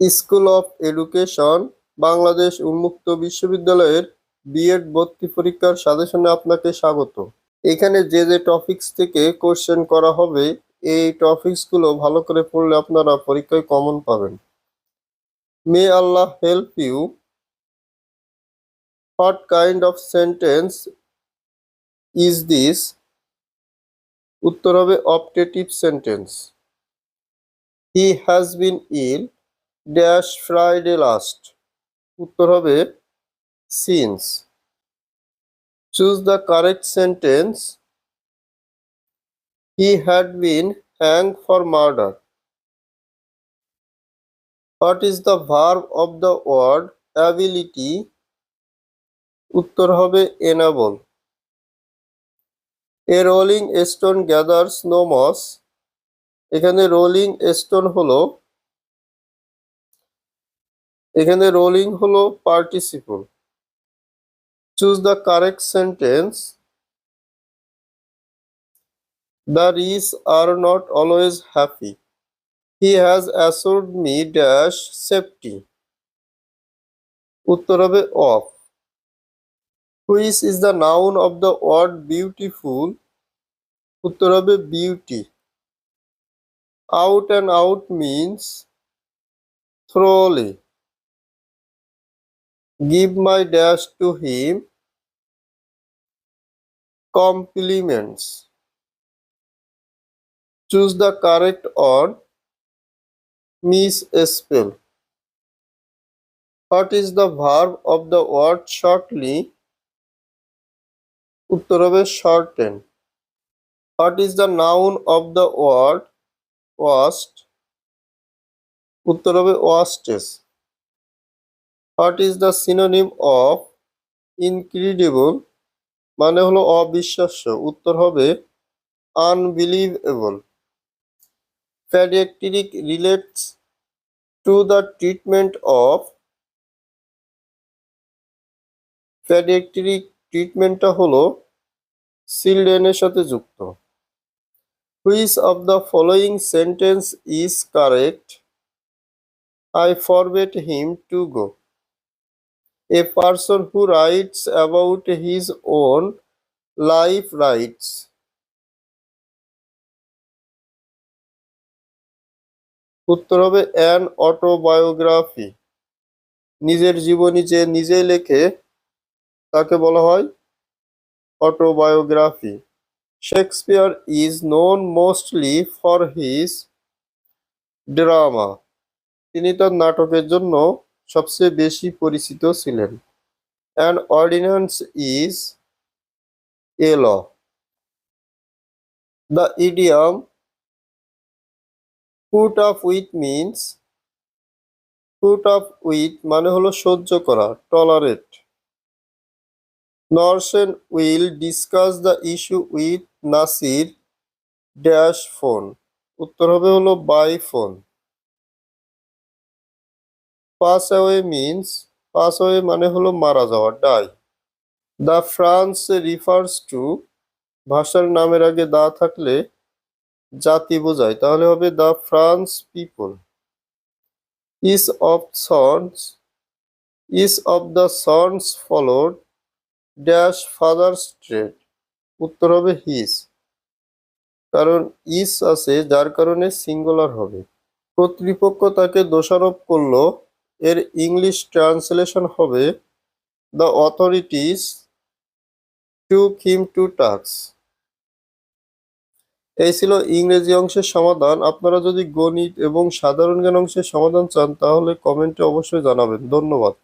School of education, Bangladesh উন্মুক্ত বিশ্ববিদ্যালয়ের BEd ভর্তি পরীক্ষার সাজেশনে আপনাকে স্বাগত। এখানে যে যে টপিকস থেকে কোশ্চেন করা হবে, এই টপিকসগুলো ভালো করে পড়লে আপনারা পরীক্ষায় কমন পাবেন। May Allah help you. What kind of sentence is this? উত্তর হবে optative sentence. He has been ill. Dash Friday last. উত্তর হবে since. Choose the correct sentence. He had been hang for murder. What is the verb of the word ability? উত্তর হবে enable. A rolling stone gathers no moss. এখানে rolling stone হলো এখানে rolling হলো participle choose the correct sentence the rich are not always happy he has assured me dash safety উত্তর হবে of which is the noun of the word beautiful উত্তর হবে beauty out and out means thoroughly give my dash to him compliments choose the correct or misspell what is the verb of the word shortly উত্তর হবে shorten what is the noun of the word worst উত্তর হবে worstest what is the synonym of incredible মানে হলো অবিশ্বাস্য। উত্তর হবে unbelievable pediatric relates to the treatment of pediatric ট্রিটমেন্টটা হলো চিলড্রেনের সাথে যুক্ত। Which of the following sentence is correct I forbade him to go a person who writes about his own life writes. উত্তর হবে অ্যান অটোবায়োগ্রাফি নিজের জীবনী যে নিজেই লেখে, তাকে বলা হয় autobiography Shakespeare is known mostly for his drama তিনি তার নাটকের জন্য সবচেয়ে বেশি পরিচিত ছিলেন। An ordinance is a law the idiom put off with means put off with মানে হলো সহ্য করা tolerate নরসেন will discuss the issue with Nasir dash phone উত্তর হবে হলো by phone pass away means pass away মানে হলো মারা যাওয়া die the France refers to ভাষার নামের আগে দা থাকলে জাতি বোঝায়, তাহলে হবে the France people is of sons is of the sons followed dash father straight উত্তর হবে হিস কারণ ইস আছে, যার কারণে সিঙ্গুলার হবে। কর্তৃপক্ষ তাকে দোষারোপ করল এর ইংলিশ ট্রান্সলেশন হবে the authorities to kim to tax এই ছিল ইংরেজি অংশের সমাধান। আপনারা যদি গণিত এবং সাধারণ জ্ঞান অংশের সমাধান চান, তাহলে কমেন্টে অবশ্যই জানাবেন। ধন্যবাদ।